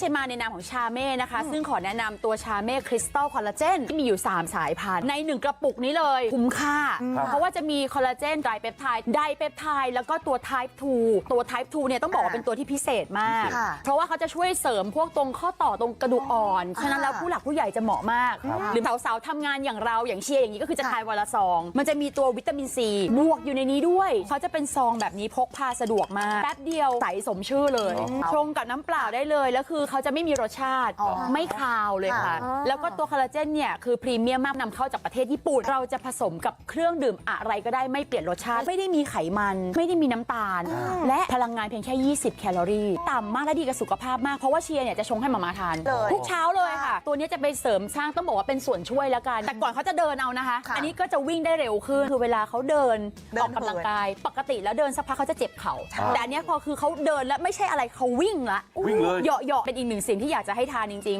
ใช่มาในนามของชาเม่นะคะ ซึ่งขอแนะนำตัวชาเม่คริสตัลคอลลาเจนที่มีอยู่ 3 สายพันธุ์ใน 1 กระปุกนี้เลย คุ้มค่า เพราะว่าจะมีคอลลาเจนไดเปปไทด์ไดเปปไทด์แล้วก็ตัว type 2 ตัว type 2 เนี่ยต้องบอกว่าเป็นตัวที่พิเศษมากค่ะเพราะว่าเขาจะช่วยเสริมพวกตรงข้อต่อตรงกระดูกอ่อน ฉะนั้นแล้วผู้หลักผู้ใหญ่จะเหมาะมาก หรือสาวๆทำงานอย่างเราอย่างเชียร์อย่างนี้ก็คือจะทานวันละซองมันจะมีตัววิตามินซีบวกอยู่ในนี้ด้วยเขาจะเป็นซองแบบนี้พกพาสะดวกมากแป๊บเดียวใสสมชื่อเลยชงกับน้ำเปล่าได้เลยแล้วคือเขาจะไม่มีรสชาติอ๋อไม่คาวเลยค่ะค่ะแล้วก็ตัวคอลลาเจนเนี่ยคือพรีเมียมมากนำเข้าจากประเทศญี่ปุ่น เราจะผสมกับเครื่องดื่มอะไรก็ได้ไม่เปลี่ยนรสชาติ ไม่ได้มีไขมัน ไม่ได้มีน้ำตาล และพลังงานเพียงแค่ 20 แคลอรี่ ต่ำมากและดีกับสุขภาพมากเพราะว่าเชียร์เนี่ยจะชงให้หมามาทานเลย ทุกเช้าเลยค่ะ ตัวนี้จะไปเสริมสร้างต้องบอกว่าเป็นส่วนช่วยแล้วกัน แต่ก่อนเขาจะเดินเอานะคะ ค่ะอันนี้ก็จะวิ่งได้เร็วขึ้นคือเวลาเขาเดินเดิน ออกกำลังกาย ปกติแล้วเดินสักพักเขาจะเจ็บเข่าใช่ แต่อันเนี้ยพอคือเขาเดินแล้วไม่ใช่อะไรเขาวิ่งละวิ่งเลย เหยาะๆเป็นอีกหนึ่งสิ่งที่อยากจะให้ทานจริง